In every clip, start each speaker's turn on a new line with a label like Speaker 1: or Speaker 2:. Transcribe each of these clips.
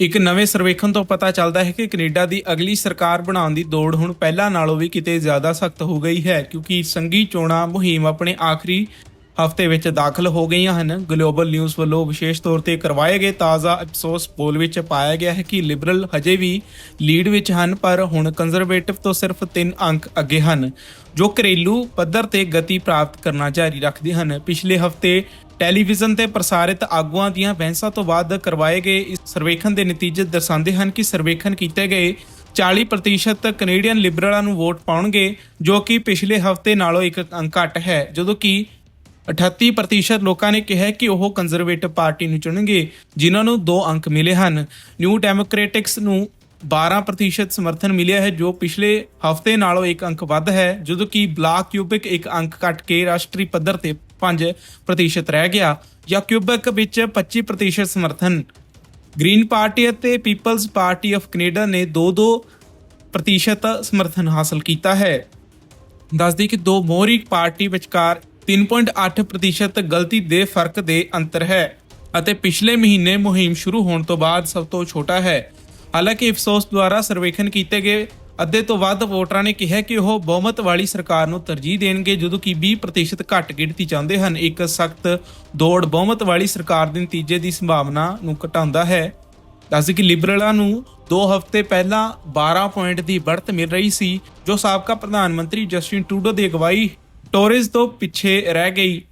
Speaker 1: ਇੱਕ ਨਵੇਂ ਸਰਵੇਖਣ ਤੋਂ ਪਤਾ ਚੱਲਦਾ ਹੈ ਕਿ ਕੈਨੇਡਾ ਦੀ ਅਗਲੀ ਸਰਕਾਰ ਬਣਾਉਣ ਦੀ ਦੌੜ ਹੁਣ ਪਹਿਲਾਂ ਨਾਲੋਂ ਵੀ ਕਿਤੇ ਜ਼ਿਆਦਾ ਸਖਤ ਹੋ ਗਈ ਹੈ, ਕਿਉਂਕਿ ਸੰਘੀ ਚੋਣਾਂ ਮੁਹਿੰਮ ਆਪਣੇ ਆਖਰੀ ਹਫ਼ਤੇ ਵਿੱਚ ਦਾਖਲ ਹੋ ਗਈਆਂ ਹਨ। ਗਲੋਬਲ ਨਿਊਜ਼ ਵੱਲੋਂ ਵਿਸ਼ੇਸ਼ ਤੌਰ ਤੇ ਕਰਵਾਏ ਗਏ ਤਾਜ਼ਾ ਅਫਸੋਸ ਪੋਲ ਵਿੱਚ ਪਾਇਆ ਗਿਆ ਹੈ ਕਿ ਲਿਬਰਲ ਹਜੇ ਵੀ ਲੀਡ ਵਿੱਚ ਹਨ, ਪਰ ਹੁਣ ਕੰਜ਼ਰਵੇਟਿਵ ਤੋਂ ਸਿਰਫ 3 ਅੰਕ ਅੱਗੇ ਹਨ, ਜੋ ਘਰੇਲੂ ਪੱਧਰ ਤੇ ਗਤੀ ਪ੍ਰਾਪਤ ਕਰਨਾ ਜਾਰੀ ਰੱਖਦੇ ਹਨ। ਪਿਛਲੇ ਹਫ਼ਤੇ ਟੈਲੀਵਿਜ਼ਨ ਤੇ ਪ੍ਰਸਾਰਿਤ ਆਗੂਆਂ ਦੀਆਂ ਬਹਿਸਾਂ ਤੋਂ ਬਾਅਦ ਕਰਵਾਏ ਗਏ ਇਸ ਸਰਵੇਖਣ ਦੇ ਨਤੀਜੇ ਦਰਸਾਉਂਦੇ ਹਨ ਕਿ ਸਰਵੇਖਣ ਕੀਤੇ ਗਏ 40% ਕੈਨੇਡੀਅਨ ਲਿਬਰਲਾਂ ਨੂੰ ਵੋਟ ਪਾਉਣਗੇ, ਜੋ ਕਿ ਪਿਛਲੇ ਹਫ਼ਤੇ ਨਾਲੋਂ ਇੱਕ ਅੰਕ ਘੱਟ ਹੈ। ਜਦੋਂ ਕਿ 38% ਲੋਕਾਂ ਨੇ ਕਿਹਾ ਕਿ ਉਹ ਕੰਜ਼ਰਵੇਟਿਵ ਪਾਰਟੀ ਨੂੰ ਚੁਣਨਗੇ, ਜਿਨ੍ਹਾਂ ਨੂੰ 2 ਅੰਕ ਮਿਲੇ ਹਨ। ਨਿਊ ਡੈਮੋਕ੍ਰੈਟਿਕਸ ਨੂੰ 12% ਸਮਰਥਨ ਮਿਲਿਆ ਹੈ, ਜੋ ਪਿਛਲੇ ਹਫ਼ਤੇ ਨਾਲੋਂ ਇੱਕ ਅੰਕ ਵੱਧ ਹੈ, ਜਦੋਂ ਕਿ ਬਲਾਕ ਕਿਊਬਿਕ ਇੱਕ ਅੰਕ ਘਟ ਕੇ ਰਾਸ਼ਟਰੀ ਪੱਧਰ ਤੇ 5% ਰਹਿ ਗਿਆ ਜਾਂ ਕਿਊਬਕ ਵਿੱਚ 25% ਸਮਰਥਨ। ਗ੍ਰੀਨ ਪਾਰਟੀ ਅਤੇ ਪੀਪਲਜ਼ ਪਾਰਟੀ ਆਫ ਕੈਨੇਡਾ ਨੇ 2-2 ਪ੍ਰਤੀਸ਼ਤ ਸਮਰਥਨ ਹਾਸਲ ਕੀਤਾ ਹੈ। ਦੱਸਦੀ ਕਿ ਦੋ ਮੋਹਰੀ ਪਾਰਟੀ ਵਿਚਕਾਰ 3.8% ਪ੍ਰਤੀਸ਼ਤ ਗਲਤੀ ਦੇ ਫ਼ਰਕ ਦੇ ਅੰਤਰ ਹੈ ਅਤੇ ਪਿਛਲੇ ਮਹੀਨੇ ਮੁਹਿੰਮ ਸ਼ੁਰੂ ਹੋਣ ਤੋਂ ਬਾਅਦ ਸਭ ਤੋਂ ਛੋਟਾ ਹੈ। ਹਾਲਾਂਕਿ ਅਫਸੋਸ ਦੁਆਰਾ ਸਰਵੇਖਣ ਕੀਤੇ ਗਏ ਅੱਧੇ ਤੋਂ ਵੱਧ ਵੋਟਰਾਂ ਨੇ ਕਿਹਾ ਕਿ ਉਹ ਬਹੁਮਤ ਵਾਲੀ ਸਰਕਾਰ ਨੂੰ ਤਰਜੀਹ ਦੇਣਗੇ, ਜਦੋਂ ਕਿ 20% ਘੱਟ ਗਿਣਤੀ ਚਾਹੁੰਦੇ ਹਨ। ਇੱਕ ਸਖਤ ਦੌੜ ਬਹੁਮਤ ਵਾਲੀ ਸਰਕਾਰ ਦੇ ਨਤੀਜੇ ਦੀ ਸੰਭਾਵਨਾ ਨੂੰ ਘਟਾਉਂਦਾ ਹੈ। ਦੱਸਦੇ ਕਿ ਲਿਬਰਲਾਂ ਨੂੰ 2 ਹਫ਼ਤੇ ਪਹਿਲਾਂ 12 ਪੁਆਇੰਟ ਦੀ ਬੜਤ ਮਿਲ ਰਹੀ ਸੀ, ਜੋ ਸਾਬਕਾ ਪ੍ਰਧਾਨ ਮੰਤਰੀ ਜਸਟਿਨ ਟਰੂਡੋ ਦੀ ਅਗਵਾਈ ਟੋਰੇਜ਼ ਤੋਂ ਪਿੱਛੇ ਰਹਿ ਗਈ।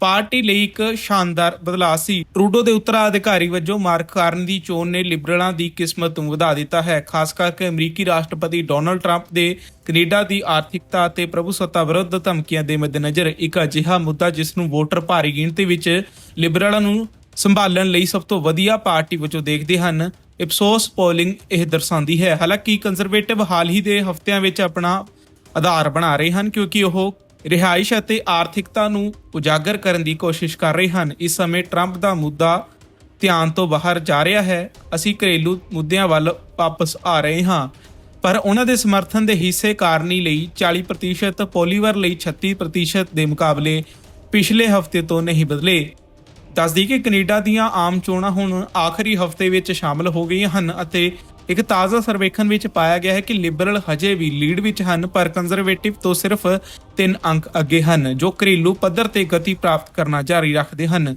Speaker 1: ਪਾਰਟੀ ਲਈ ਇੱਕ ਸ਼ਾਨਦਾਰ ਬਦਲਾਅ ਸੀ। ਟਰੂਡੋ ਦੇ ਉੱਤਰਾਧਿਕਾਰੀ ਵਜੋਂ ਮਾਰਕ ਕਾਰਨ ਦੀ ਚੋਣ ਨੇ ਲਿਬਰਲਾਂ ਦੀ ਕਿਸਮਤ ਨੂੰ ਵਧਾ ਦਿੱਤਾ ਹੈ। ਖਾਸ ਕਰਕੇ ਅਮਰੀਕੀ ਰਾਸ਼ਟਰਪਤੀ ਡੋਨਲਡ ਟਰੰਪ ਦੇ ਕੈਨੇਡਾ ਦੀ ਆਰਥਿਕਤਾ ਅਤੇ ਪ੍ਰਭੂਸੱਤਾ ਵਿਰੁੱਧ ਧਮਕੀਆਂ ਦੇ ਮੱਦੇਨਜ਼ਰ ਇੱਕ ਅਜਿਹਾ ਮੁੱਦਾ ਜਿਸ ਨੂੰ ਵੋਟਰ ਭਾਰੀ ਗਿਣਤੀ ਵਿੱਚ ਲਿਬਰਲਾਂ ਨੂੰ ਸੰਭਾਲਣ ਲਈ ਸਭ ਤੋਂ ਵਧੀਆ ਪਾਰਟੀ ਵਜੋਂ ਦੇਖਦੇ ਹਨ। ਇਪਸੋਸ ਪੋਲਿੰਗ ਇਹ ਦਰਸਾਉਂਦੀ ਹੈ। ਹਾਲਾਂਕਿ ਕੰਜ਼ਰਵੇਟਿਵ ਹਾਲ ਹੀ ਦੇ ਹਫ਼ਤਿਆਂ ਵਿੱਚ ਆਪਣਾ ਆਧਾਰ ਬਣਾ ਰਹੇ ਹਨ ਕਿਉਂਕਿ ਉਹ ਰਿਹਾਇਸ਼ ਅਤੇ ਆਰਥਿਕਤਾ ਨੂੰ ਉਜਾਗਰ ਕਰਨ ਦੀ ਕੋਸ਼ਿਸ਼ ਕਰ ਰਹੇ ਹਨ। ਇਸ ਸਮੇਂ ਟਰੰਪ ਦਾ ਮੁੱਦਾ ਧਿਆਨ ਤੋਂ ਬਾਹਰ ਜਾ ਰਿਹਾ ਹੈ। ਅਸੀਂ ਘਰੇਲੂ ਮੁੱਦਿਆਂ ਵੱਲ ਵਾਪਸ ਆ ਰਹੇ ਹਾਂ। ਪਰ ਉਹਨਾਂ ਦੇ ਸਮਰਥਨ ਦੇ ਹਿੱਸੇ ਕਾਰਨੀ ਲਈ 40% ਪੋਲੀਵਰ ਲਈ 36% ਦੇ ਮੁਕਾਬਲੇ ਪਿਛਲੇ ਹਫ਼ਤੇ ਤੋਂ ਨਹੀਂ ਬਦਲੇ। ਦੱਸਦੀ ਕਿ ਕੈਨੇਡਾ ਦੀਆਂ ਆਮ ਚੋਣਾਂ ਹੁਣ ਆਖਰੀ ਹਫ਼ਤੇ ਵਿੱਚ ਸ਼ਾਮਲ ਹੋ ਗਈਆਂ ਹਨ ਅਤੇ ਇੱਕ ਤਾਜ਼ਾ ਸਰਵੇਖਣ ਵਿੱਚ ਪਾਇਆ ਗਿਆ ਹੈ ਕਿ ਲਿਬਰਲ ਹਜੇ ਵੀ ਲੀਡ ਵਿੱਚ ਹਨ, ਪਰ ਕੰਜ਼ਰਵੇਟਿਵ ਤੋਂ ਸਿਰਫ 3 ਅੰਕ ਅੱਗੇ ਹਨ, ਜੋ ਘਰੇਲੂ ਪੱਧਰ ਤੇ ਗਤੀ ਪ੍ਰਾਪਤ ਕਰਨਾ ਜਾਰੀ ਰੱਖਦੇ ਹਨ।